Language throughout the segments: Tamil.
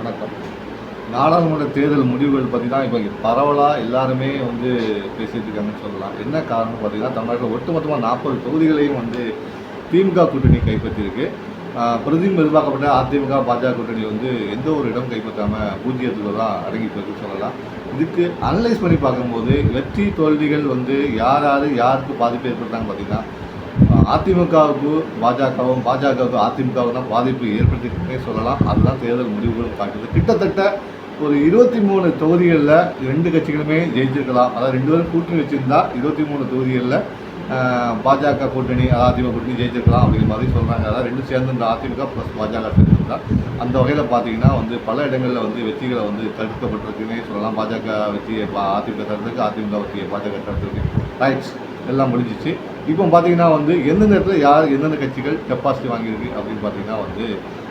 வணக்கம். நாடாளுமன்ற தேர்தல் முடிவுகள் பார்த்தீங்கன்னா இப்போ பரவலாக எல்லாருமே வந்து பேசிட்டு இருக்காங்கன்னு சொல்லலாம். என்ன காரணம் பார்த்தீங்கன்னா தமிழ்நாட்டில் ஒட்டுமொத்தமாக நாற்பது தொகுதிகளையும் வந்து திமுக கூட்டணி கைப்பற்றியிருக்கு. ஆஹ் பிரதிநிதி நிர்வாகப்பட்ட அதிமுக பாஜக கூட்டணி வந்து எந்த ஒரு இடம் கைப்பற்றாமல் பூஜ்ஜியத்தில் தான் அடங்கி போயிருக்கு சொல்லலாம். இதுக்கு அனலைஸ் பண்ணி பார்க்கும்போது வெற்றி தோல்விகள் வந்து யார் யார் யாருக்கு பாதிப்பு ஏற்படுத்தாங்க பார்த்தீங்கன்னா அதிமுகவுக்கு பாஜகவும் பாஜகவுக்கு அதிமுகவும் தான் பாதிப்பு ஏற்படுத்திக்கிட்டே சொல்லலாம். அதுதான் தேர்தல் முடிவுகளும் காட்டுது. கிட்டத்தட்ட ஒரு இருபத்தி மூணு தொகுதிகளில் ரெண்டு கட்சிகளுமே ஜெயிச்சிருக்கலாம். அதாவது ரெண்டு பேரும் கூட்டணி வச்சுருந்தா இருபத்தி மூணு தொகுதிகளில் பாஜக கூட்டணி அதிமுக கூட்டணி ஜெயிச்சிருக்கலாம் அப்படிங்கிற மாதிரி சொல்கிறாங்க அதாவது ரெண்டும் சேர்ந்து இந்த அதிமுக ப்ளஸ் பாஜக சேர்ந்துருந்தா அந்த வகையில் பார்த்தீங்கன்னா வந்து பல இடங்களில் வந்து வெற்றிகளை வந்து தடுக்கப்பட்டிருக்குன்னே சொல்லலாம். பாஜக வெற்றியை அதிமுக தடுத்துருக்கு அதிமுக வெற்றியை பாஜக தடுத்துருக்கு. ரைட்ஸ் எல்லாம் முடிஞ்சிச்சு. இப்போ பார்த்தீங்கன்னா வந்து எந்தெந்த இடத்துல யார் எந்தெந்த கட்சிகள் கெப்பாசிட்டி வாங்கியிருக்கு அப்படின்னு பார்த்தீங்கன்னா வந்து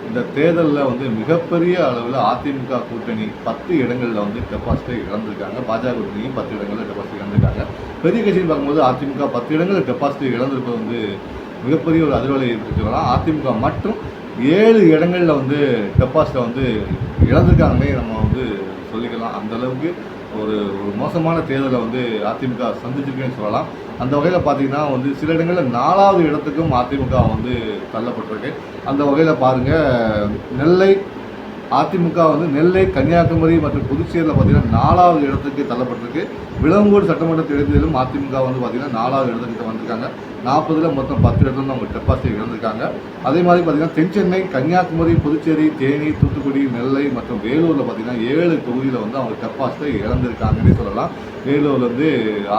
இந்த தேர்தலில் வந்து மிகப்பெரிய அளவில் அதிமுக கூட்டணி பத்து இடங்களில் வந்து டெபாசிட்டை இழந்திருக்காங்க. பாஜக கூட்டணியும் பத்து இடங்களில் டெபாசிட் இழந்திருக்காங்க. பெரிய கட்சின்னு பார்க்கும்போது அதிமுக பத்து இடங்களில் டெபாசிட் இழந்திருப்பது வந்து மிகப்பெரிய ஒரு அதிர்வலை ஏற்படுத்தி சொல்லலாம் அதிமுக மற்றும் ஏழு இடங்களில் வந்து டெபாசிட்டை வந்து இழந்திருக்காங்கன்னே நம்ம வந்து சொல்லிக்கலாம். அந்தளவுக்கு ஒரு ஒரு மோசமான தேர்தலை வந்து அதிமுக சந்திச்சிருக்குன்னு சொல்லலாம். அந்த வகையில் பார்த்தீங்கன்னா வந்து சில இடங்களில் நாலாவது இடத்துக்கும் அதிமுக வந்து தள்ளப்பட்டிருக்கு. அந்த வகையில் பாருங்கள் நெல்லை அதிமுக வந்து நெல்லை கன்னியாகுமரி மற்றும் புதுச்சேரியில் பார்த்தீங்கன்னா நாலாவது இடத்துக்கு தள்ளப்பட்டிருக்கு. விளங்கூர் சட்டமன்ற தேர்தலிலும் அதிமுக வந்து பார்த்தீங்கன்னா நாலாவது இடத்துக்கு வந்திருக்காங்க. நாற்பதில் மொத்தம் பத்து இடத்துல அவங்க டெபாசிட் இழந்திருக்காங்க. அதே மாதிரி பார்த்தீங்கன்னா தென்சென்னை கன்னியாகுமரி புதுச்சேரி தேனி தூத்துக்குடி நெல்லை மற்றும் வேலூரில் பார்த்தீங்கன்னா ஏழு தொகுதியில் வந்து அவங்க டெபாசிட்டை இழந்திருக்காங்கன்னு சொல்லலாம். வேலூர்லேருந்து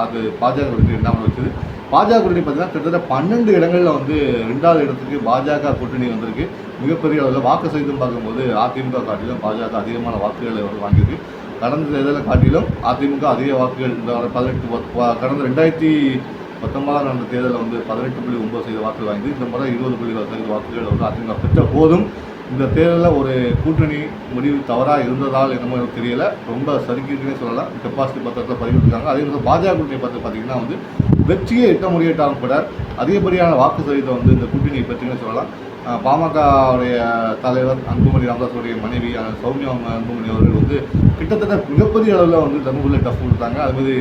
அது பாஜக வந்து என்ன வச்சுது பாஜக கூட்டணி பார்த்தீங்கன்னா கிட்டத்தட்ட பன்னெண்டு இடங்களில் வந்து ரெண்டாவது இடத்துக்கு பாஜக கூட்டணி வந்திருக்கு. மிகப்பெரிய அளவில் வாக்கு சதவீதம் பார்க்கும்போது அதிமுக காட்டிலும் பாஜக அதிகமான வாக்குகளை வந்து வாங்கியிருக்கு. கடந்த தேர்தலை காட்டிலும் அதிமுக அதிக வாக்குகள் இந்த பதினெட்டு வா- கடந்த ரெண்டாயிரத்தி பத்தொன்பதாம் நடந்த தேர்தலில் வந்து பதினெட்டு புள்ளி ஒன்பது சதவீத வாக்குகள் வாங்கி இந்த முறை இருபது புள்ளி சதவீத வாக்குகள் வந்து அதிமுக பெற்ற போதும் இந்த தேர்தலில் ஒரு கூட்டணி முடிவு தவறாக இருந்ததால் என்னமோ எனக்கு தெரியல. ரொம்ப சறுக்கிருக்குன்னே சொல்லலாம். டெபாசிட் பத்திரத்தில் பதிவிட்டிருக்காங்க அதே மாதிரி பாஜக கூட்டணி பற்றி பார்த்தீங்கன்னா வந்து வெற்றியை எட்ட முறையிட்டாலும் கூட அதிகப்படியான வாக்கு சதவீதம் வந்து இந்த கூட்டணியை பற்றினே சொல்லலாம். பாமகவுடைய தலைவர் அன்புமணி ராமதாஸுடைய மனைவி சௌமியா அன்புமணி அவர்கள் வந்து கிட்டத்தட்ட மிகப்பெரிய அளவில் வந்து தர்மபுரியில் டஃப் கொடுத்தாங்க. அது மாதிரி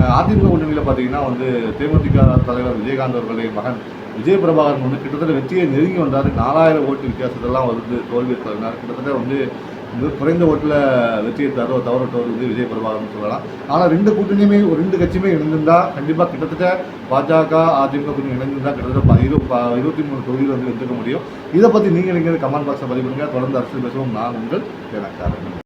அதிமுக கூட்டணியில் பார்த்தீங்கன்னா வந்து தேமுதிக தலைவர் விஜயகாந்த் அவர்களுடைய மகன் விஜய பிரபாகரன் வந்து கிட்டத்தட்ட வெற்றியை நெருங்கி வந்தார். நாலாயிரம் ஓட்டு வித்தியாசத்தெல்லாம் வந்து தோல்வி தருனார் கிட்டத்தட்ட வந்து குறைந்த ஓட்டில் வெற்றியை தரோ தவறட்டவர் வந்து விஜய் பிரபாகரன் சொல்லலாம். ஆனால் ரெண்டு கூட்டணியுமே ஒரு ரெண்டு கட்சியுமே இணைந்திருந்தால் கண்டிப்பாக கிட்டத்தட்ட பாஜக அதிமுக கூட்டணி இணைந்திருந்தால் கிட்டத்தட்ட ப- இரு ப- இருபத்தி மூணு தொகுதியில் வந்து வென்றுக்க முடியும். இதை பற்றி நீங்கள் நீங்கள் கமெண்ட் பாக்ஸில் பதிவு பண்ணுங்கள் தொடர்ந்து அரசியல் பேசவும். நான் உங்கள் எனக்காரன்